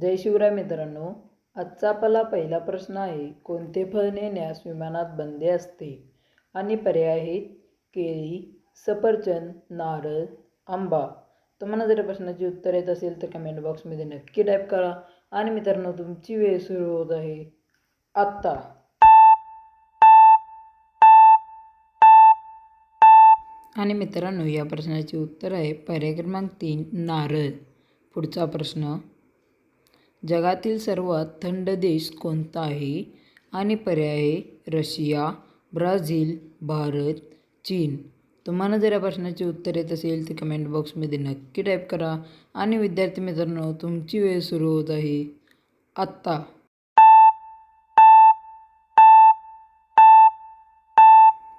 जय शिवराय मित्रांनो आजचा आपला पहिला प्रश्न आहे कोणते फळ नेण्यास विमानात बंदी असते? आणि पर्याय आहेत केळी सफरचंद नारळ आंबा. तुम्हाला जर प्रश्नाची उत्तर येत असेल तर कमेंट बॉक्समध्ये नक्की टाईप करा. आणि मित्रांनो तुमची वेळ सुरू होत आहे आत्ता. आणि मित्रांनो या प्रश्नाचे उत्तर आहे पर्याय क्रमांक तीन नारळ. पुढचा प्रश्न जगातील सर्वात थंड देश कोणता आहे आणि पर्याय? आहे रशिया ब्राझील भारत चीन. तुम्हाला जर या प्रश्नाचे उत्तर येत असेल तर कमेंट बॉक्समध्ये नक्की टाईप करा. आणि विद्यार्थी मित्रांनो तुमची वेळ सुरू होत आहे. आत्ता.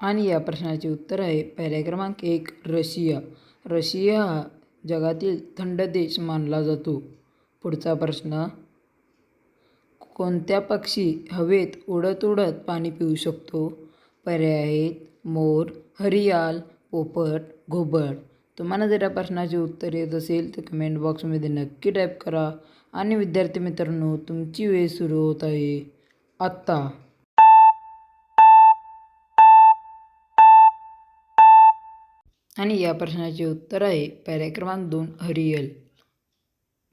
आणि या प्रश्नाचे उत्तर आहे पर्याय क्रमांक एक रशिया. रशिया हा जगातील थंड देश मानला जातो. पुढचा प्रश्न. कोणत्या पक्षी हवेत उडत उडत पाणी पिऊ शकतो? पर्याय आहेत मोर हरियाल पोपट घोबड. तुम्हाला जर या प्रश्नाचे उत्तर येत असेल तर कमेंट बॉक्समध्ये नक्की टाईप करा. आणि विद्यार्थी मित्रांनो तुमची वेळ सुरू होत आहे. आत्ता. आणि या प्रश्नाचे उत्तर आहे पर्याय क्रमांक दोन हरियल.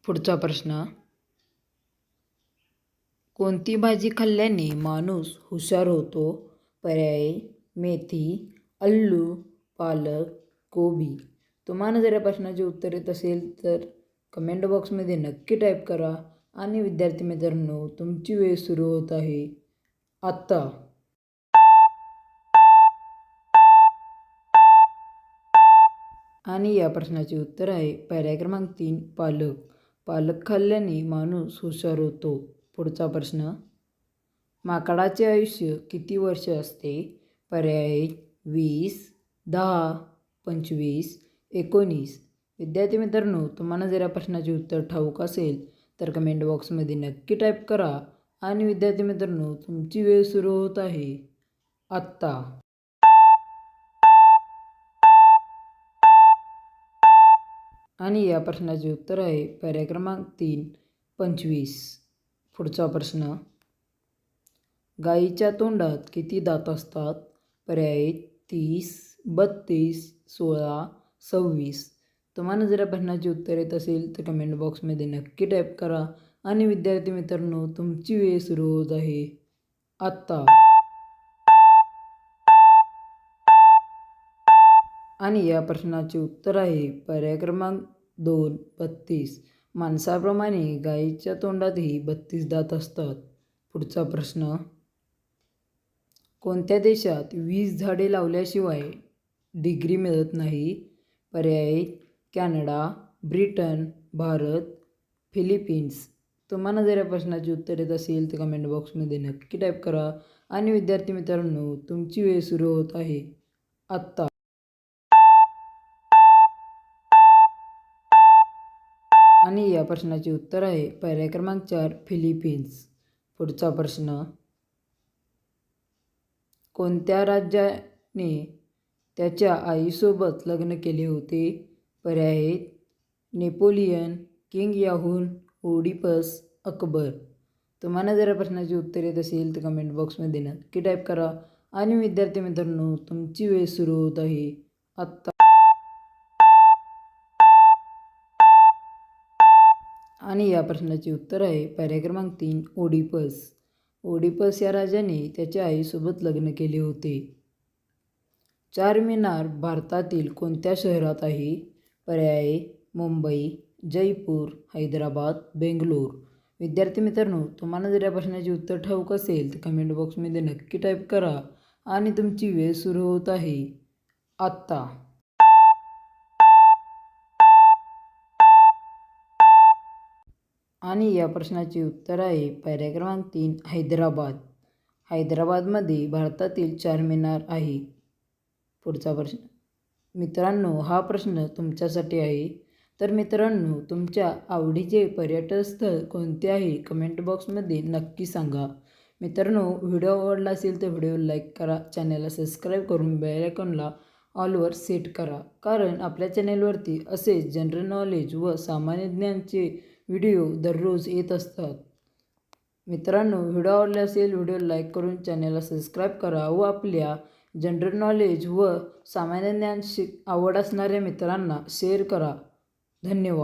पुढचा प्रश्न. कोणती भाजी खाल्ल्याने माणूस हुशार होतो? पर्याय मेथी अल्लू पालक कोबी. तुम्हाला जर या प्रश्नाचे उत्तर येत असेल तर कमेंट बॉक्समध्ये नक्की टाईप करा आणि विद्यार्थी मित्रांनो तुमची वेळ सुरू होत आहे. आत्ता आणि या प्रश्नाचे उत्तर आहे पर्याय क्रमांक तीन पालक. पालक खाल्ल्याने माणूस हुशार होतो. पुढचा प्रश्न माकडाचे आयुष्य किती वर्ष असते? पर्याय वीस दहा पंचवीस एकोणीस. विद्यार्थी मित्रांनो तुम्हाला जर या प्रश्नाचे उत्तर ठाऊक असेल तर कमेंट बॉक्समध्ये नक्की टाईप करा. आणि विद्यार्थी मित्रांनो तुमची वेळ सुरू होत आहे. आत्ता. आणि या प्रश्नाचे उत्तर आहे पर्याय क्रमांक तीन पंचवीस. पुढचा प्रश्न. गाईच्या तोंडात किती दात असतात? पर्याय तीस बत्तीस सोळा सव्वीस. तुम्हाला जर या प्रश्नाचे उत्तर येत असेल तर कमेंट बॉक्समध्ये नक्की टाईप करा. आणि विद्यार्थी मित्रांनो तुमची वेळ सुरू होत आहे. आत्ता. आणि या प्रश्नाचे उत्तर आहे पर्याय क्रमांक दोन बत्तीस. माणसाप्रमाणे गायीच्या तोंडातही बत्तीस दात असतात. पुढचा प्रश्न कोणत्या देशात वीस झाडे लावल्याशिवाय डिग्री मिळत नाही? पर्याय कॅनडा ब्रिटन भारत फिलिपिन्स. तुम्हाला जर या प्रश्नाची उत्तर येत असेल तर कमेंट बॉक्समध्ये नक्की टाईप करा. आणि विद्यार्थी मित्रांनो तुमची वेळ सुरू होत आहे. आत्ता. आणि या प्रश्नाचे उत्तर आहे पर्याय क्रमांक चार फिलिपिन्स. पुढचा प्रश्न. कोणत्या राज्याने त्याच्या आईसोबत लग्न केले होते? पर्याय आहेत नेपोलियन किंग याहून ओडिपस अकबर. तुम्हाला जर प्रश्नाची प्रश्नाचे उत्तर येत असेल तर कमेंट बॉक्समध्ये नक्की टाईप करा. आणि विद्यार्थी मित्रांनो तुमची वेळ सुरू होत आहे. आत्ता आणि या प्रश्नाचे उत्तर आहे पर्याय क्रमांक तीन ओडिपस. ओडिपस या राजाने त्याच्या आईसोबत लग्न केले होते. चारमिनार भारतातील कोणत्या शहरात आहे? पर्याय मुंबई जयपूर हैदराबाद बेंगलोर. विद्यार्थी मित्रांनो तुम्हाला जर या प्रश्नाचे उत्तर ठाऊक असेल तर कमेंट बॉक्समध्ये नक्की टाईप करा आणि तुमची वेळ सुरू होत आहे. आत्ता. आणि या प्रश्नाचे उत्तर आहे पर्याय क्रमांक तीन हैदराबाद. हैदराबादमध्ये भारतातील चारमिनार आहे. पुढचा प्रश्न. मित्रांनो हा प्रश्न तुमच्यासाठी आहे. तर मित्रांनो तुमच्या आवडीचे पर्यटन स्थळ कोणते आहे? कमेंट बॉक्समध्ये नक्की सांगा. मित्रांनो व्हिडिओ आवडला असेल तर व्हिडिओ लाईक करा. चॅनलला सबस्क्राईब करून बेलायकॉनला ऑलवर सेट करा. कारण आपल्या चॅनेलवरती असेच जनरल नॉलेज व सामान्य ज्ञानचे व्हिडिओ दररोज येत असतात. मित्रांनो व्हिडिओ आवडला असेल व्हिडिओ लाईक करून चॅनलला सबस्क्राईब करा. व आपल्या जनरल नॉलेज व सामान्य ज्ञान शिक आवड असणाऱ्या मित्रांना शेअर करा. धन्यवाद.